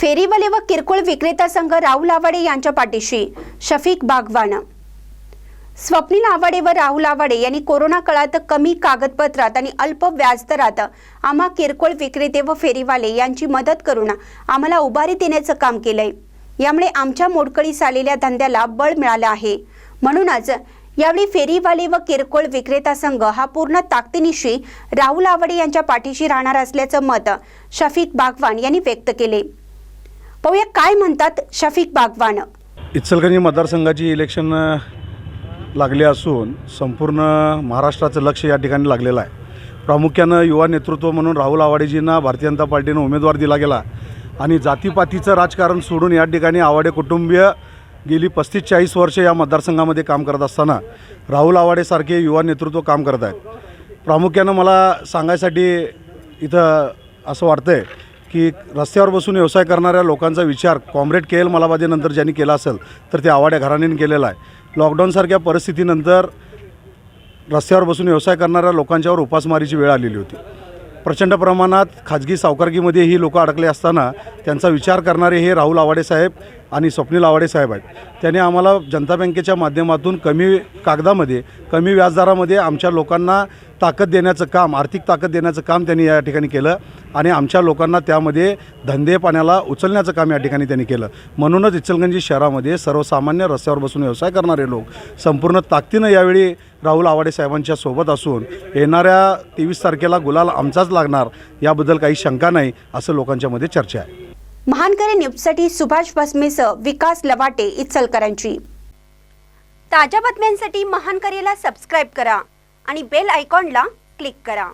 फेरीवाले व किरकोळ विक्रेता संघ राहुल आवाडे यांच्या पाठीशी. शफीक बागवान. स्वप्नील आवाडे व राहुल आवाडे यांनी कोरोना काळात कमी कागदपत्रात आणि अल्प व्याजदरात आम्हा किरकोळ विक्रेते व फेरीवाले यांची मदत करून आम्हाला उभारी देण्याचं काम केलंय. यामुळे आमच्या मोडकळीस आलेल्या धंद्याला बळ मिळालं आहे. म्हणूनच यावेळी फेरीवाले व किरकोळ विक्रेता संघ हा पूर्ण ताकदीनिशी राहुल आवाडे यांच्या पाठीशी राहणार असल्याचं मत शफीक बागवान यांनी व्यक्त केले पाहूया काय म्हणतात शफीक बागवान. इचलकरंजी मतदारसंघाची इलेक्शन लागले लागली असून संपूर्ण महाराष्ट्राचं लक्ष या ठिकाणी लागलेलं आहे. प्रामुख्यानं युवा नेतृत्व म्हणून राहुल आवाडेजींना भारतीय जनता पार्टीनं उमेदवार दिला गेला आणि जातीपातीचं राजकारण सोडून या ठिकाणी आवाडे कुटुंबीय गेली पस्तीस चाळीस वर्ष या मतदारसंघामध्ये काम करत असताना राहुल आवाडेसारखे युवा नेतृत्व काम करत आहेत. प्रामुख्यानं मला सांगायसाठी इथं असं वाटतं आहे की रस्त्यावर बसून व्यवसाय करणाऱ्या लोकांचा विचार कॉम्रेड के एल मलाबादेनंतर ज्यांनी केला असेल तर ते आवाड्या घराण्याने केलेला आहे. लॉकडाऊनसारख्या परिस्थितीनंतर रस्त्यावर बसून व्यवसाय करणाऱ्या लोकांच्यावर उपासमारीची वेळ आलेली होती. प्रचंड प्रमाणात खाजगी सावकारकीमध्ये ही लोकं अडकले असताना त्यांचा विचार करणारे हे राहुल आवाडे साहेब आणि स्वप्नील आवाडे साहेब आहेत. त्यांनी आम्हाला जनता बँकेच्या माध्यमातून कमी कागदामध्ये कमी व्याजदरामध्ये आमच्या लोकांना ताकद देण्याचं काम आर्थिक ताकद देण्याचं काम त्यांनी या ठिकाणी केलं आणि आमच्या लोकांना त्यामध्ये धंदे पाण्याला उचलण्याचं काम या ठिकाणी त्यांनी केलं. म्हणूनच इचलगंजी शहरामध्ये सर्वसामान्य रस्त्यावर बसून व्यवसाय करणारे लोक संपूर्ण ताकदीनं यावेळी राहुल आवाडे साहेबांच्या सोबत असून येणाऱ्या तेवीस तारखेला गुलाल आमचाच लागणार याबद्दल काही शंका नाही असं लोकांच्यामध्ये चर्चा आहे. महानकरे न्यूजसाठी सुभाष भस्मेसह विकास लवाटे इचलकरांची ताज्या बातम्यांसाठी महानकरेला सबस्क्राईब करा आणि बेल आयकॉनला क्लिक करा.